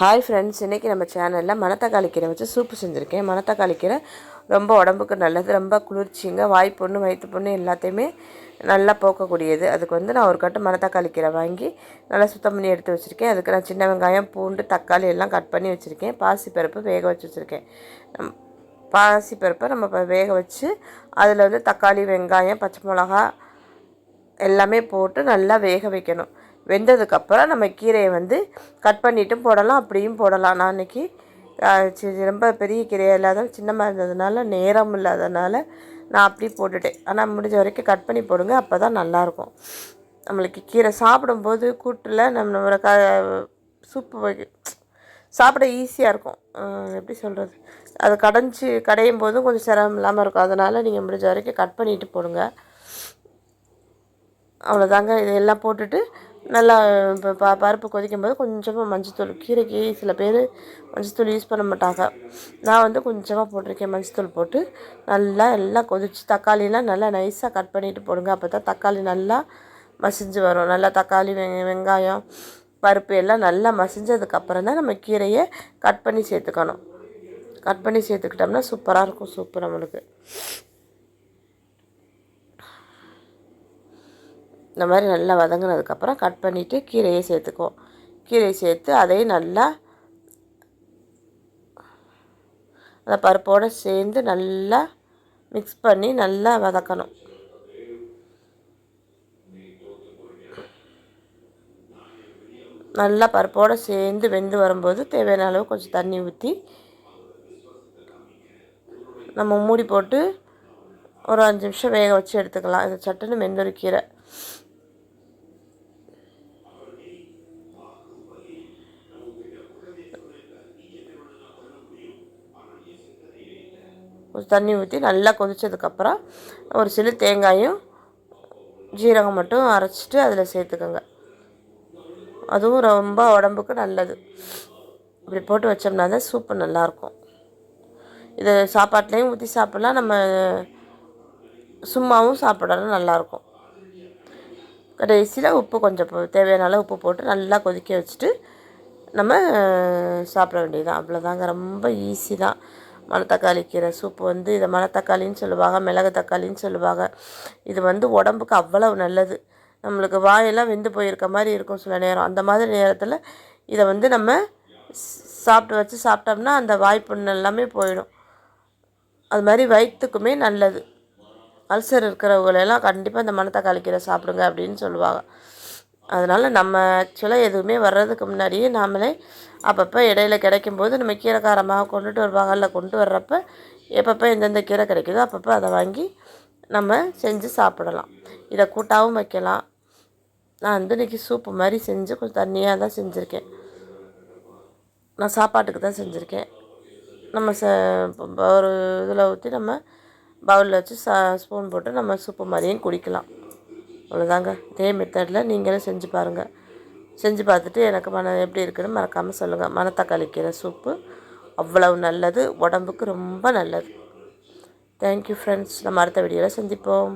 Hi friends இன்றைக்கி நம்ம சேனலில் மணத்தக்காளி கீரை வச்சு சூப்பு செஞ்சுருக்கேன். மணத்தக்காளி கீரை ரொம்ப உடம்புக்கு நல்லது ரொம்ப குளிர்ச்சிங்க. வாய் பொண்ணு வயிற்று பொண்ணு எல்லாத்தையுமே நல்லா போக்கக்கூடியது. அதுக்கு வந்து நான் ஒரு கட்டு மணத்தக்காளி கீரை வாங்கி நல்லா சுத்தம் பண்ணி எடுத்து வச்சுருக்கேன். அதுக்கு நான் சின்ன வெங்காயம் பூண்டு தக்காளி எல்லாம் கட் பண்ணி வச்சுருக்கேன். பாசிப்பருப்பு வேக வச்சு வச்சுருக்கேன். நம் பாசிப்பருப்பை நம்ம இப்போ வேக வச்சு அதில் வந்து தக்காளி வெங்காயம் பச்சை மிளகா எல்லாமே போட்டு நல்லா வேக வைக்கணும். வெந்ததுக்கப்புறம் நம்ம கீரையை வந்து கட் பண்ணிட்டும் போடலாம் அப்படியும் போடலாம். நான் இன்றைக்கி ரொம்ப பெரிய கீரையாக இல்லாத சின்னமாக இருந்ததுனால நேரம் இல்லாதனால நான் அப்படி போட்டுட்டேன். ஆனால் முடிஞ்ச வரைக்கும் கட் பண்ணி போடுங்க அப்போ தான் நல்லாயிருக்கும். நம்மளுக்கு கீரை சாப்பிடும்போது கூட்டில் நம்ம ஒரு க சூப்பு வை சாப்பிட ஈஸியாக இருக்கும். எப்படி சொல்கிறது அது கடைஞ்சி கடையும் போதும் கொஞ்சம் சிரமம் இல்லாமல் இருக்கும். அதனால் நீங்கள் முடிஞ்ச வரைக்கும் கட் பண்ணிட்டு போடுங்க. அவ்வளோதாங்க இதெல்லாம் போட்டுட்டு நல்லா இப்போ ப பருப்பு கொதிக்கும் போது கொஞ்சமாக மஞ்சத்தூள் கீரைக்கு சில பேர் மஞ்சத்தூள் யூஸ் பண்ண மாட்டாங்க. நான் வந்து கொஞ்சமாக போட்டிருக்கேன் மஞ்சத்தூள் போட்டு நல்லா எல்லாம் கொதிச்சு தக்காளிலாம் நல்லா நைஸாக கட் பண்ணிவிட்டு போடுங்க. அப்போ தான் தக்காளி நல்லா மசிஞ்சு வரும். நல்லா தக்காளி வெங் வெங்காயம் பருப்பு எல்லாம் நல்லா மசிஞ்சதுக்கப்புறம் தான் நம்ம கீரையை கட் பண்ணி சேர்த்துக்கணும். கட் பண்ணி சேர்த்துக்கிட்டோம்னா சூப்பராக இருக்கும் சூப்பர் நம்மளுக்கு. இந்த மாதிரி நல்லா வதங்கினதுக்கப்புறம் கட் பண்ணிவிட்டு கீரையை சேர்த்துக்குவோம் கீரையை சேர்த்து அதையும் நல்லா அந்த பருப்போடு சேர்ந்து நல்லா மிக்ஸ் பண்ணி நல்லா வதக்கணும். நல்லா பருப்போடு சேர்ந்து வெந்து வரும்போது தேவையான அளவு கொஞ்சம் தண்ணி ஊற்றி நம்ம மூடி போட்டு ஒரு அஞ்சு நிமிஷம் வேக வச்சு எடுத்துக்கலாம். இது சட்டுன்னு மெந்தொரு கீரை. கொஞ்சம் தண்ணி ஊற்றி நல்லா கொதித்ததுக்கப்புறம் ஒரு சில தேங்காயும் ஜீரகம் மட்டும் அரைச்சிட்டு அதில் சேர்த்துக்கோங்க. அதுவும் ரொம்ப உடம்புக்கு நல்லது. இப்படி போட்டு வச்சோம்னா தான் சூப்பு நல்லாயிருக்கும். இது சாப்பாட்லேயும் ஊற்றி சாப்பிட்லாம். நம்ம சும்மாவும் சாப்பிடலாம் நல்லாயிருக்கும். கடைசியில் உப்பு கொஞ்சம் தேவையான அளவு உப்பு போட்டு நல்லா கொதிக்க வச்சுட்டு நம்ம சாப்பிட வேண்டியதுதான். அவ்வளோதாங்க ரொம்ப ஈஸி தான். மணத்தக்காளி கீரை சூப்பு வந்து இதை மணத்தக்காளின்னு சொல்லுவாங்க மிளகு தக்காளின்னு சொல்லுவாங்க. இது வந்து உடம்புக்கு அவ்வளவு நல்லது. நம்மளுக்கு வாயெல்லாம் வெந்து போயிருக்க மாதிரி இருக்கும் சில நேரம். அந்த மாதிரி நேரத்தில் இதை வந்து நம்ம சாப்பிட்டு வச்சு சாப்பிட்டோம்னா அந்த வாய்ப்புண்ணு எல்லாமே போயிடும். அது மாதிரி வயிற்றுக்குமே நல்லது. அல்சர் இருக்கிறவங்களெல்லாம் கண்டிப்பாக இந்த மணத்தக்காளி கீரை சாப்பிடுங்க அப்படின்னு சொல்லுவாங்க. அதனால் நம்ம ஆக்சுவலாக எதுவுமே வர்றதுக்கு முன்னாடியே நாமளே அப்பப்போ இடையில கிடைக்கும்போது நம்ம கீரைக்காரமாக கொண்டுட்டு வருவாங்க. இல்லை கொண்டு வர்றப்ப எப்பப்போ எந்தெந்த கீரை கிடைக்குதோ அப்பப்போ அதை வாங்கி நம்ம செஞ்சு சாப்பிடலாம். இதை கூட்டாகவும் வைக்கலாம். நான் வந்து இன்றைக்கி சூப்பு மாதிரி செஞ்சு கொஞ்சம் தண்ணியாக தான் செஞ்சுருக்கேன். நான் சாப்பாட்டுக்கு தான் செஞ்சுருக்கேன். நம்ம ச ஒரு இதில் ஊற்றி நம்ம பவுலில் வச்சு சா ஸ்பூன் போட்டு நம்ம சூப்பு மாதிரியும் குடிக்கலாம். அவ்வளோதாங்க இதே மெத்தடில் நீங்களும் செஞ்சு பாருங்கள் செஞ்சு பார்த்துட்டு எனக்கு மன எப்படி இருக்குன்னு மறக்காமல் சொல்லுங்கள் மணத்தக்காளி கீரை சூப்பு அவ்வளவு நல்லது. உடம்புக்கு ரொம்ப நல்லது. தேங்க்யூ ஃப்ரெண்ட்ஸ் நம்ம அடுத்த வீடியோவில் சந்திப்போம்.